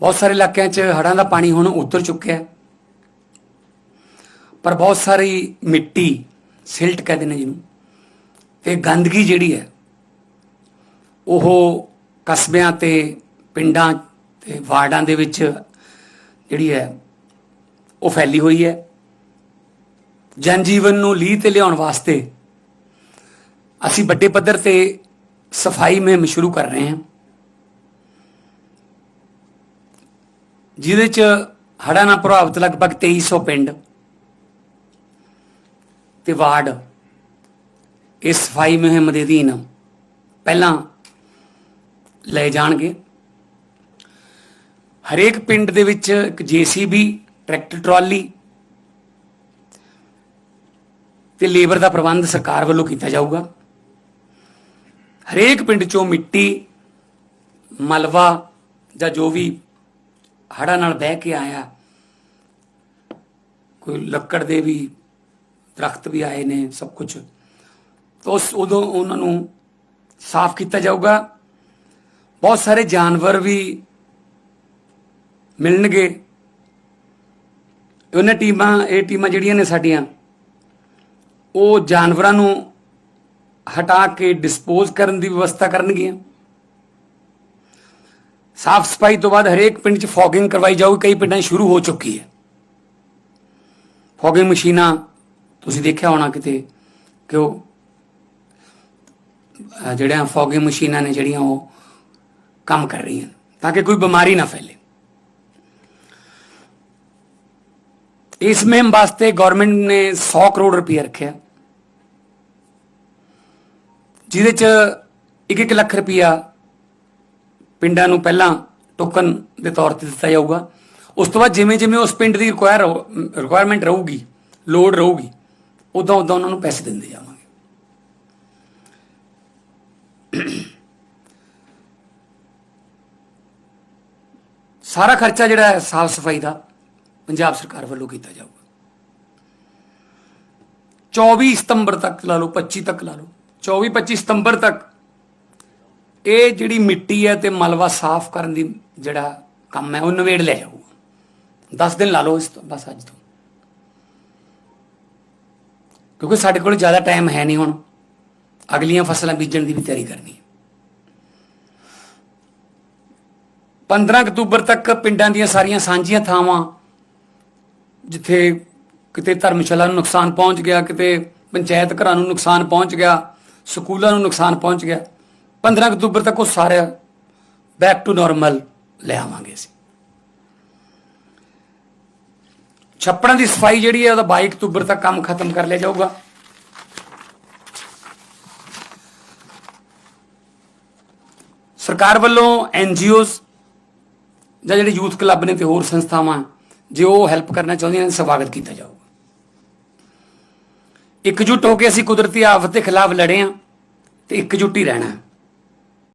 ਬਹੁਤ ਸਾਰੇ ਇਲਾਕਿਆਂ 'ਚ ਹੜ੍ਹਾਂ ਦਾ ਪਾਣੀ ਹੁਣ ਉਤਰ ਚੁੱਕਿਆ ਹੈ। ਪਰ ਬਹੁਤ ਸਾਰੀ ਮਿੱਟੀ, ਸਿਲਟ ਕਹਿੰਦੇ ਨੇ ਜਿਹਨੂੰ, ਤੇ ਗੰਦਗੀ ਜਿਹੜੀ ਹੈ, ਉਹ ਕਸਬਿਆਂ ਤੇ, ਪਿੰਡਾਂ ਤੇ ਵਾਰਡਾਂ ਦੇ ਵਿੱਚ ਜਿਹੜੀ ਹੈ, ਉਹ ਫੈਲੀ ਹੋਈ ਹੈ। ਜਨ ਜੀਵਨ ਨੂੰ ਲੀਹ ਤੇ ਲਿਆਉਣ ਵਾਸਤੇ ਅਸੀਂ ਵੱਡੇ ਪੱਧਰ ਤੇ ਸਫ਼ਾਈ ਮੁਹਿੰਮ ਸ਼ੁਰੂ ਕਰ ਰਹੇ ਹਾਂ। ਜਿਹਦੇ ਚ ਹੜ੍ਹਾਂ ਨਾਲ ਪ੍ਰਭਾਵਿਤ ਲਗਭਗ 2300 ਪਿੰਡ ਤੇ ਵਾਰਡ ਇਸ ਸਫ਼ਾਈ ਮੁਹਿੰਮ ਦੇ ਅਧੀਨ ਪਹਿਲਾਂ ਲਏ ਜਾਣਗੇ। ਹਰੇਕ ਪਿੰਡ ਦੇ ਵਿੱਚ ਇੱਕ ਜੀਸੀਬੀ, ਟਰੈਕਟਰ ਟਰਾਲੀ ਤੇ ਲੇਬਰ ਦਾ ਪ੍ਰਬੰਧ ਸਰਕਾਰ ਵੱਲੋਂ ਕੀਤਾ ਜਾਊਗਾ। ਹਰੇਕ ਪਿੰਡ ਚੋਂ ਮਿੱਟੀ, ਮਲਵਾ ਜਾਂ ਜੋ ਵੀ ਹੜ੍ਹਾਂ ਨਾਲ ਬਹਿ ਕੇ ਆਇਆ। ਕੋਈ ਲੱਕੜ ਦੇ ਵੀ ਦਰਖਤ ਵੀ ਆਏ ਨੇ, ਸਭ ਕੁਝ ਤਾਂ ਉਸ ਉਦੋਂ ਉਹਨਾਂ ਨੂੰ ਸਾਫ਼ ਕੀਤਾ ਜਾਊਗਾ। ਬਹੁਤ ਸਾਰੇ ਜਾਨਵਰ ਵੀ ਮਿਲਣਗੇ। ਉਹਨਾਂ ਟੀਮਾਂ, ਇਹ ਟੀਮਾਂ ਜਿਹੜੀਆਂ ਨੇ ਸਾਡੀਆਂ, ਉਹ ਜਾਨਵਰਾਂ ਨੂੰ ਹਟਾ ਕੇ ਡਿਸਪੋਜ਼ ਕਰਨ ਦੀ ਵਿਵਸਥਾ ਕਰਨਗੀਆਂ। ਸਾਫ਼ ਸਫ਼ਾਈ ਤੋਂ ਬਾਅਦ ਹਰੇਕ ਪਿੰਡ 'ਚ ਫੌਗਿੰਗ ਕਰਵਾਈ ਜਾਊਗੀ, ਕਈ ਪਿੰਡਾਂ 'ਚ ਸ਼ੁਰੂ ਹੋ ਚੁੱਕੀ ਹੈ। ਫੌਗਿੰਗ ਮਸ਼ੀਨਾਂ, ਤੁਸੀਂ ਦੇਖਿਆ ਹੋਣਾ ਕਿਤੇ ਕਿ ਉਹ, ਅਹ ਜਿਹੜੀਆਂ ਫੌਗਿੰਗ ਮਸ਼ੀਨਾਂ ਨੇ ਜਿਹੜੀਆਂ ਉਹ ਕੰਮ ਕਰ ਰਹੀਆਂ, ਤਾਂ ਕਿ ਕੋਈ ਬਿਮਾਰੀ ਨਾ ਫੈਲੇ। ਇਸ ਮੁਹਿੰਮ ਵਾਸਤੇ ਗਵਰਨਮੈਂਟ ਨੇ 100 ਕਰੋੜ ਰੁਪਏ ਰੱਖਿਆ। ਜਿਹਦੇ ਚ 1-1 ਲੱਖ ਰੁਪਇਆ ਪਿੰਡਾਂ ਨੂੰ ਪਹਿਲਾਂ ਟੋਕਨ ਦੇ ਤੌਰ ਤੇ ਦਿੱਤਾ ਜਾਊਗਾ। ਉਸ ਤੋਂ ਬਾਅਦ ਜਿਵੇਂ ਜਿਵੇਂ ਉਸ ਪਿੰਡ ਦੀ ਰਿਕੁਆਇਰ ਰਿਕੁਆਇਰਮੈਂਟ ਰਹੂਗੀ ਲੋਡ ਰਹੂਗੀ, ਉਦੋਂ ਉਦੋਂ ਉਹਨਾਂ ਨੂੰ ਪੈਸੇ ਦਿੰਦੇ ਜਾਵਾਂਗੇ। ਸਾਰਾ ਖਰਚਾ ਜਿਹੜਾ ਹੈ ਸਾਫ਼ ਸਫ਼ਾਈ ਦਾ ਪੰਜਾਬ ਸਰਕਾਰ ਵੱਲੋਂ ਕੀਤਾ ਜਾਊਗਾ। 24 ਸਤੰਬਰ ਤੱਕ ਲਾ ਲਓ 25 ਤੱਕ ਲਾ ਲਓ 24 25 ਸਤੰਬਰ ਤੱਕ ਇਹ ਜਿਹੜੀ ਮਿੱਟੀ ਹੈ ਤੇ ਮਲਵਾ ਸਾਫ਼ ਕਰਨ ਦੀ ਜਿਹੜਾ ਕੰਮ ਹੈ, ਉਹ ਨਵੇੜ ਲੈ ਜਾਊਗਾ। 10 ਦਿਨ ਲਾ ਲਓ ਇਸ ਤੋਂ, ਬਸ ਅੱਜ ਤੋਂ। ਕਿਉਂਕਿ ਸਾਡੇ ਕੋਲ ਜ਼ਿਆਦਾ ਟਾਈਮ ਹੈ ਨਹੀਂ ਹੁਣ। ਅਗਲੀਆਂ ਫਸਲਾਂ ਬੀਜਣ ਦੀ ਵੀ ਤਿਆਰੀ ਕਰਨੀ ਹੈ। 15 ਅਕਤੂਬਰ ਤੱਕ ਪਿੰਡਾਂ ਦੀਆਂ ਸਾਰੀਆਂ ਸਾਂਝੀਆਂ ਥਾਵਾਂ, ਜਿੱਥੇ ਕਿਤੇ ਧਰਮਸ਼ਾਲਾ ਨੂੰ ਨੁਕਸਾਨ ਪਹੁੰਚ ਗਿਆ, ਕਿਤੇ ਪੰਚਾਇਤ ਘਰਾਂ ਨੂੰ ਨੁਕਸਾਨ ਪਹੁੰਚ ਗਿਆ, ਸਕੂਲਾਂ ਨੂੰ ਨੁਕਸਾਨ ਪਹੁੰਚ ਗਿਆ 15 ਅਕਤੂਬਰ ਤੱਕ ਉਹ ਸਾਰਾ ਬੈਕ ਟੂ ਨਾਰਮਲ ਲੈ ਆਵਾਂਗੇ ਅਸੀਂ। ਛੱਪੜਾਂ ਦੀ ਸਫ਼ਾਈ ਜਿਹੜੀ ਹੈ, ਉਹਦਾ 22 ਅਕਤੂਬਰ ਤੱਕ ਕੰਮ ਖਤਮ ਕਰ ਲਿਆ ਜਾਊਗਾ। ਸਰਕਾਰ ਵੱਲੋਂ ਐਨ ਐਨਜੀਓਜ਼ ਜਾਂ ਜਿਹੜੇ ਯੂਥ ਕਲੱਬ ਨੇ ਤੇ ਹੋਰ ਸੰਸਥਾਵਾਂ, ਜੇ ਉਹ ਹੈਲਪ ਕਰਨਾ ਚਾਹੁੰਦੀਆਂ ਨੇ, ਸਵਾਗਤ ਕੀਤਾ ਜਾਊਗਾ। ਇਕਜੁੱਟ ਹੋ ਕੇ ਅਸੀਂ ਕੁਦਰਤੀ ਆਫਤ ਦੇ ਖਿਲਾਫ ਲੜੇ ਆ ਤੇ ਇਕਜੁੱਟ ਹੀ ਰਹਿਣਾ।